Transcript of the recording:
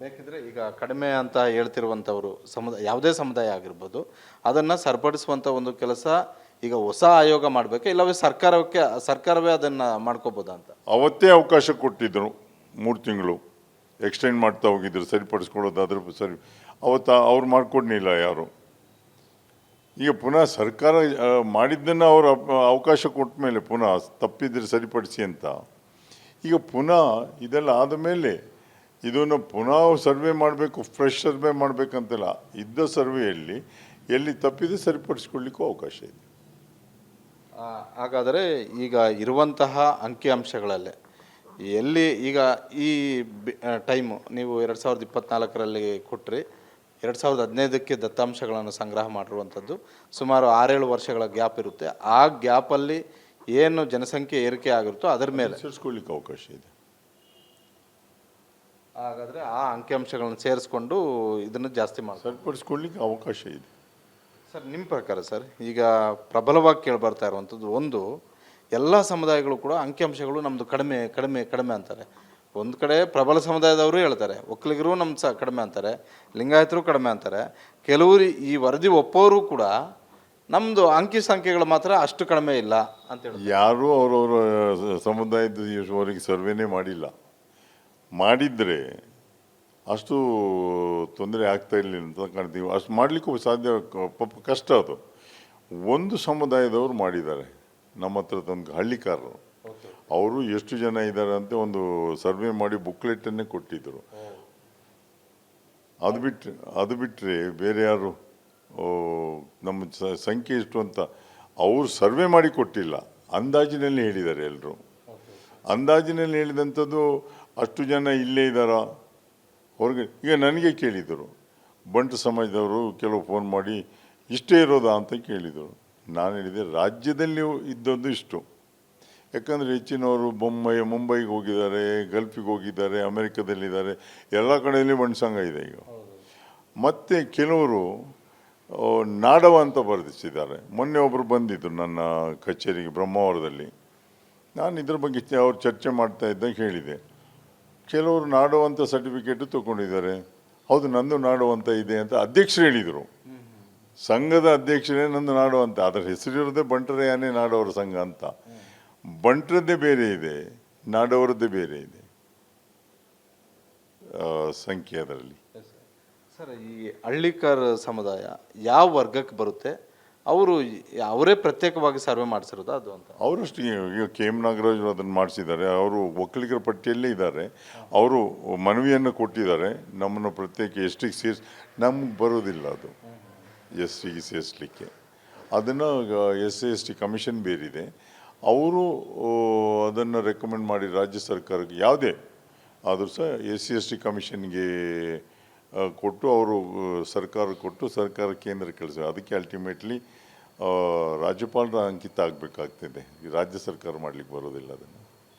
ಬೇಕಿದ್ರೆ ಈಗ ಕಡಿಮೆ ಅಂತ ಹೇಳ್ತಿರುವಂಥವರು ಸಮುದಾಯ ಯಾವುದೇ ಸಮುದಾಯ ಆಗಿರ್ಬೋದು, ಅದನ್ನು ಸರಿಪಡಿಸುವಂಥ ಒಂದು ಕೆಲಸ ಈಗ ಹೊಸ ಆಯೋಗ ಮಾಡಬೇಕು? ಇಲ್ಲವೇ ಸರ್ಕಾರಕ್ಕೆ, ಸರ್ಕಾರವೇ ಅದನ್ನು ಮಾಡ್ಕೋಬೋದಾ ಅಂತ? ಅವತ್ತೇ ಅವಕಾಶ ಕೊಟ್ಟಿದ್ದರು ಮೂರು ತಿಂಗಳು. ಎಕ್ಸ್ಟೆಂಡ್ ಮಾಡ್ತಾ ಹೋಗಿದ್ರು, ಸರಿಪಡಿಸ್ಕೊಳ್ಳೋದಾದ್ರೂ ಸರಿ. ಅವತ್ತು ಅವ್ರು ಮಾಡಿಕೊಡ್ಲಿಲ್ಲ ಯಾರು? ಈಗ ಪುನಃ ಸರ್ಕಾರ ಮಾಡಿದ್ದನ್ನು ಅವರು ಅವಕಾಶ ಕೊಟ್ಟ ಮೇಲೆ ಪುನಃ ತಪ್ಪಿದ್ರೆ ಸರಿಪಡಿಸಿ ಅಂತ. ಈಗ ಪುನಃ ಇದೆಲ್ಲ ಆದ ಮೇಲೆ ಇದನ್ನು ಪುನಃ ಸರ್ವೆ ಮಾಡಬೇಕು ಫ್ರೆಶ್ ಸರ್ವೆ ಮಾಡಬೇಕಂತಿಲ್ಲ. ಇದ್ದ ಸರ್ವೆಯಲ್ಲಿ ಎಲ್ಲಿ ತಪ್ಪಿದೆ ಸರಿಪಡಿಸ್ಕೊಳ್ಳಿಕ್ಕೂ ಅವಕಾಶ ಇದೆ. ಹಾಗಾದರೆ ಈಗ ಇರುವಂತಹ ಅಂಕಿಅಂಶಗಳಲ್ಲೇ ಎಲ್ಲಿ ಈಗ ಈ ಟೈಮು ನೀವು ಎರಡು ಸಾವಿರದ ಇಪ್ಪತ್ನಾಲ್ಕರಲ್ಲಿ ಕೊಟ್ಟರೆ ಎರಡು ಸಾವಿರದ ಹದಿನೈದಕ್ಕೆ ದತ್ತಾಂಶಗಳನ್ನು ಸಂಗ್ರಹ ಮಾಡಿರುವಂಥದ್ದು ಸುಮಾರು ಆರೇಳು ವರ್ಷಗಳ ಗ್ಯಾಪ್ ಇರುತ್ತೆ. ಆ ಗ್ಯಾಪಲ್ಲಿ ಏನು ಜನಸಂಖ್ಯೆ ಏರಿಕೆ ಆಗಿರುತ್ತೋ ಅದರ ಮೇಲೆ ಸೇರಿಸ್ಕೊಳ್ಳಿಕ್ಕೆ ಅವಕಾಶ ಇದೆ. ಹಾಗಾದರೆ ಆ ಅಂಕಿಅಂಶಗಳನ್ನು ಸೇರಿಸ್ಕೊಂಡು ಇದನ್ನು ಜಾಸ್ತಿ ಮಾಡಿ ಸರಿಪಡಿಸ್ಕೊಳ್ಳಿಕ್ಕೆ ಅವಕಾಶ ಇದೆ. ಸರ್ ನಿಮ್ಮ ಪ್ರಕಾರ ಸರ್ ಈಗ ಪ್ರಬಲವಾಗಿ ಕೇಳಿಬರ್ತಾ ಇರುವಂಥದ್ದು ಒಂದು ಎಲ್ಲ ಸಮುದಾಯಗಳು ಕೂಡ ಅಂಕಿಅಂಶಗಳು ನಮ್ಮದು ಕಡಿಮೆ ಕಡಿಮೆ ಕಡಿಮೆ ಅಂತಾರೆ. ಒಂದು ಕಡೆ ಪ್ರಬಲ ಸಮುದಾಯದವರು ಹೇಳ್ತಾರೆ ಒಕ್ಕಲಿಗರು ನಮ್ಮ ಸ ಕಡಿಮೆ ಅಂತಾರೆ ಲಿಂಗಾಯತರು ಕಡಿಮೆ ಅಂತಾರೆ. ಕೆಲವರು ಈ ವರದಿ ಒಪ್ಪೋರು ಕೂಡ ನಮ್ಮದು ಅಂಕಿ ಸಂಖ್ಯೆಗಳು ಮಾತ್ರ ಅಷ್ಟು ಕಡಿಮೆ ಇಲ್ಲ ಅಂತ ಹೇಳಿ ಯಾರೂ ಅವರವರ ಸಮುದಾಯದ ಅವರಿಗೆ ಸರ್ವೇನೇ ಮಾಡಿಲ್ಲ. ಮಾಡಿದರೆ ಅಷ್ಟು ತೊಂದರೆ ಆಗ್ತಾ ಇರಲಿಲ್ಲ ಅಂತ ಕಾಣ್ತೀವಿ. ಅಷ್ಟು ಮಾಡಲಿಕ್ಕೂ ಸಾಧ್ಯ ಪಾಪ ಕಷ್ಟ ಅದು. ಒಂದು ಸಮುದಾಯದವರು ಮಾಡಿದ್ದಾರೆ. ನಮ್ಮ ಹತ್ರ ತಂದು ಹಳ್ಳಿಕಾರರು. ಅವರು ಎಷ್ಟು ಜನ ಇದ್ದಾರೆ ಅಂತ ಒಂದು ಸರ್ವೆ ಮಾಡಿ ಬುಕ್ಲೆಟನ್ನೇ ಕೊಟ್ಟಿದ್ದರು ಅದು ಬಿಟ್ಟರೆ ಅದು ಬಿಟ್ಟರೆ ಬೇರೆ ಯಾರು? ನಮ್ಮ ಸಂಖ್ಯೆ ಎಷ್ಟು ಅಂತ ಅವರು ಸರ್ವೆ ಮಾಡಿ ಕೊಟ್ಟಿಲ್ಲ. ಅಂದಾಜಿನಲ್ಲಿ ಹೇಳಿದ್ದಾರೆ ಎಲ್ಲರೂ ಅಂದಾಜಿನಲ್ಲಿ ಹೇಳಿದಂಥದ್ದು ಅಷ್ಟು ಜನ ಇಲ್ಲೇ ಇದ್ದಾರಾ? ಹೊರಗೆ, ಈಗ ನನಗೆ ಕೇಳಿದರು. ಬಂಟು ಸಮಾಜದವರು ಕೆಲವು ಫೋನ್ ಮಾಡಿ, ಇಷ್ಟೇ ಇರೋದಾ ಅಂತ ಕೇಳಿದರು. ನಾನು ಹೇಳಿದೆ, ರಾಜ್ಯದಲ್ಲಿ ಇದ್ದದ್ದು ಇಷ್ಟು. ಯಾಕಂದರೆ ಹೆಚ್ಚಿನವರು ಬೊಂಬೈ, ಮುಂಬೈಗೆ ಹೋಗಿದ್ದಾರೆ, ಗಲ್ಫಿಗೆ ಹೋಗಿದ್ದಾರೆ, ಅಮೆರಿಕದಲ್ಲಿದ್ದಾರೆ. ಎಲ್ಲ ಕಡೆಯಲ್ಲಿ ಬಂಟು ಸಂಘ ಇದೆ ಈಗ. ಮತ್ತು ಕೆಲವರು ನಾಡವ ಅಂತ ಬರೆದಿಸಿದ್ದಾರೆ. ಮೊನ್ನೆ ಒಬ್ಬರು ಬಂದಿದ್ದರು ನನ್ನ ಕಚೇರಿಗೆ ಬ್ರಹ್ಮಾವರದಲ್ಲಿ. ನಾನು ಇದ್ರ ಬಗ್ಗೆ ಅವ್ರು ಚರ್ಚೆ ಮಾಡ್ತಾ ಇದ್ದಂಗೆ ಹೇಳಿದೆ. ಕೆಲವರು ನಾಡುವಂಥ ಸರ್ಟಿಫಿಕೇಟ್ ತಗೊಂಡಿದ್ದಾರೆ. ಹೌದು, ನಂದು ನಾಡುವಂಥ ಇದೆ ಅಂತ ಅಧ್ಯಕ್ಷರು ಹೇಳಿದರು. ಸಂಘದ ಅಧ್ಯಕ್ಷರೇ ನಂದು ನಾಡುವಂಥ ಅದರ ಹೆಸರಿರೋದೇ ಬಂಟರ ಯಾನೇ ನಾಡೋರ ಸಂಘ ಅಂತ. ಬಂಟರದ್ದೇ ಬೇರೆ ಇದೆ, ನಾಡೋರದ್ದೇ ಬೇರೆ ಇದೆ. ಸಂಖ್ಯೆ ಅದರಲ್ಲಿ. ಸರ್ ಈ ಹಳ್ಳಿಕರ್ ಸಮುದಾಯ ಯಾವ ವರ್ಗಕ್ಕೆ ಬರುತ್ತೆ? ಅವರು ಅವರೇ ಪ್ರತ್ಯೇಕವಾಗಿ ಸರ್ವೆ ಮಾಡಿಸಿರೋದು ಅದು ಅಂತ. ಅವರಷ್ಟು ಈಗ ಕೆ ಎಂ ನಾಗರಾಜ್ ಅದನ್ನು ಮಾಡಿಸಿದ್ದಾರೆ. ಅವರು ಒಕ್ಕಲಿಗರ ಪಟ್ಟಿಯಲ್ಲೇ ಇದ್ದಾರೆ. ಅವರು ಮನವಿಯನ್ನು ಕೊಟ್ಟಿದ್ದಾರೆ. ನಮ್ಮನ್ನು ಪ್ರತ್ಯೇಕ ಎಷ್ಟಿಗೆ ಸೇರಿಸಿ, ನಮ್ಗೆ ಬರೋದಿಲ್ಲ ಅದು. ಎಸ್ ಟಿಗೆ ಸೇರಿಸಲಿಕ್ಕೆ. ಅದನ್ನು S C, S T commission ಬೇರಿದೆ. ಅವರು ಅದನ್ನು ರೆಕಮೆಂಡ್ ಮಾಡಿ ರಾಜ್ಯ ಸರ್ಕಾರಕ್ಕೆ, ಯಾವುದೇ ಆದರೂ ಸಹ ಎಸ್ ಸಿ, ಎಸ್ ಟಿ ಕಮಿಷನ್ಗೆ ಕೊಟ್ಟು ಅವರು ಸರ್ಕಾರ ಕೊಟ್ಟು ಸರ್ಕಾರ ಕೇಂದ್ರ ಕಳಿಸ ಅದಕ್ಕೆ ಅಲ್ಟಿಮೇಟ್ಲಿ ರಾಜ್ಯಪಾಲರ ಅಂಕಿತ ಆಗಬೇಕಾಗ್ತದೆ. ರಾಜ್ಯ ಸರ್ಕಾರ ಮಾಡಲಿಕ್ಕೆ ಬರೋದಿಲ್ಲ ಅದನ್ನು.